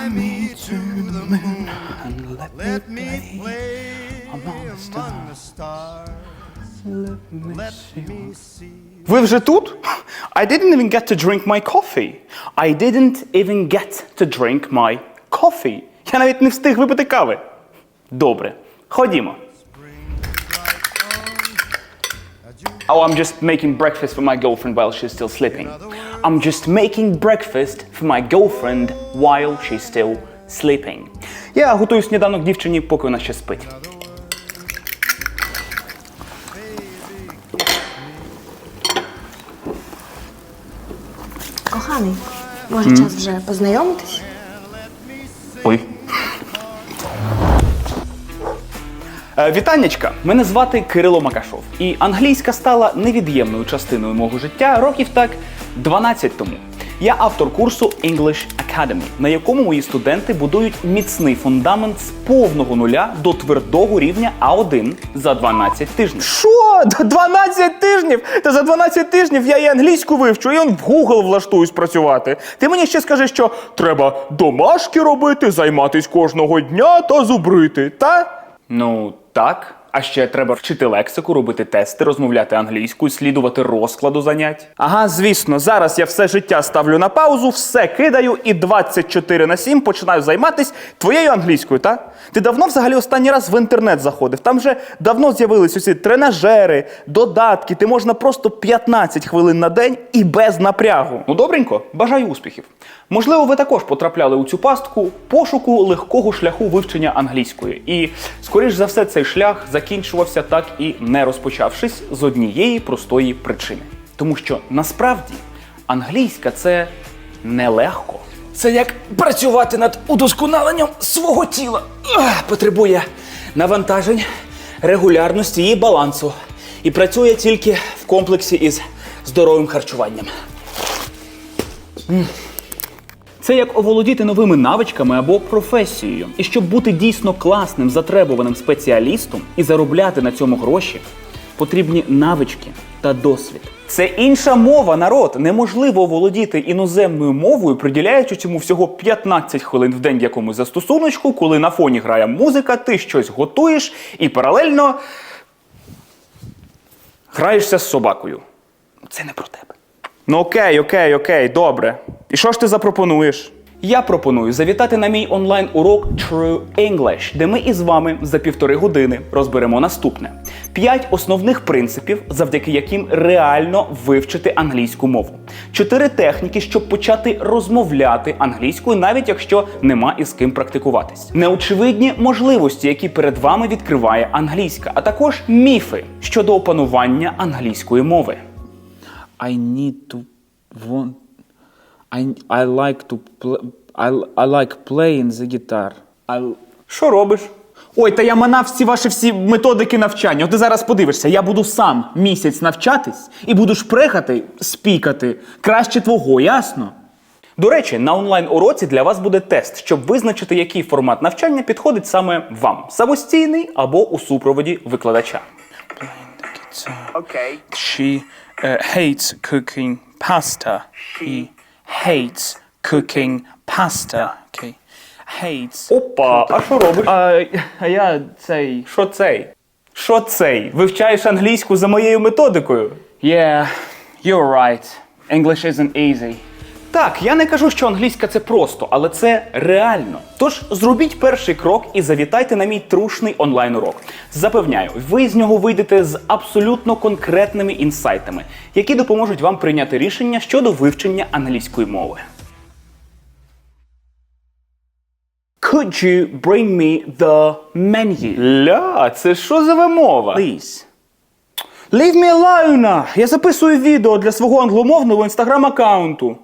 Fly me to the moon. and let, Let me me play play among the among the stars. Let me Let see. me see. Ви вже тут? I didn't even get to drink my coffee. I didn't even get to drink my coffee. Я навіть не встиг випити кави. Добре, ходімо. Oh, I'm just making breakfast for my girlfriend while she's still sleeping. I'm just making breakfast for my girlfriend while she's still sleeping. Я готую сніданок дівчині, поки вона ще спить. Коханий, може час вже познайомитись? Вітаннячка! Мене звати Кирило Макашов, і англійська стала невід'ємною частиною мого життя років так 12 тому. Я автор курсу English Academy, на якому мої студенти будують міцний фундамент з повного нуля до твердого рівня А1 за 12 тижнів. Що? 12 тижнів? Та за 12 тижнів я і англійську вивчу, і он в Google влаштуюсь працювати. Ти мені ще скажи, що треба домашки робити, займатись кожного дня та зубрити, та? Ну, так. А ще треба вчити лексику, робити тести, розмовляти англійською, слідувати розкладу занять. Ага, звісно, зараз я все життя ставлю на паузу, все кидаю і 24 на 7 починаю займатись твоєю англійською, та? Ти давно взагалі останній раз в інтернет заходив? Там вже давно з'явились усі тренажери, додатки, ти можна просто 15 хвилин на день і без напрягу. Ну, добренько, бажаю успіхів. Можливо, ви також потрапляли у цю пастку пошуку легкого шляху вивчення англійської. І, скоріш за все, цей шлях закінчувався так і не розпочавшись з однієї простої причини. Тому що насправді англійська це нелегко. Це як працювати над удосконаленням свого тіла. Ах, Потребує навантажень, регулярності і балансу. І працює тільки в комплексі із здоровим харчуванням. Це як оволодіти новими навичками або професією. І щоб бути дійсно класним, затребуваним спеціалістом і заробляти на цьому гроші, потрібні навички та досвід. Це інша мова, народ. Неможливо володіти іноземною мовою, приділяючи цьому всього 15 хвилин в день якомусь застосуночку, коли на фоні грає музика, ти щось готуєш і паралельно граєшся з собакою. Це не про тебе. Ну окей, окей, окей, добре. І що ж ти запропонуєш? Я пропоную завітати на мій онлайн-урок True English, де ми із вами за півтори години розберемо наступне: п'ять основних принципів, завдяки яким реально вивчити англійську мову. Чотири техніки, щоб почати розмовляти англійською, навіть якщо нема із ким практикуватись. Неочевидні можливості, які перед вами відкриває англійська, а також міфи щодо опанування англійської мови. I need to want. I I like to play. I, I like playing the guitar. I Що робиш? Ой, та я манав всі ваші всі методики навчання. От ти зараз подивишся, я буду сам місяць навчатись і буду шпрехати, спікати. Краще твого, ясно? До речі, на онлайн-уроці для вас буде тест, щоб визначити, який формат навчання підходить саме вам: самостійний або у супроводі викладача. playing the guitar. Okay. She uh, hates cooking pasta. He hates cooking pasta. Okay. Hates. Опа, а що робиш? А, а я цей. Що цей? Що цей? Вивчаєш англійську за моєю методикою? Yeah, you're right. English isn't easy. Так, я не кажу, що англійська це просто, але це реально. Тож зробіть перший крок і завітайте на мій трушний онлайн-урок. Запевняю, ви з нього вийдете з абсолютно конкретними інсайтами, які допоможуть вам прийняти рішення щодо вивчення англійської мови. Could you bring me the menu? Ля, це що за вимова? Please. Leave me alone! Я записую відео для свого англомовного інстаграм-аккаунту.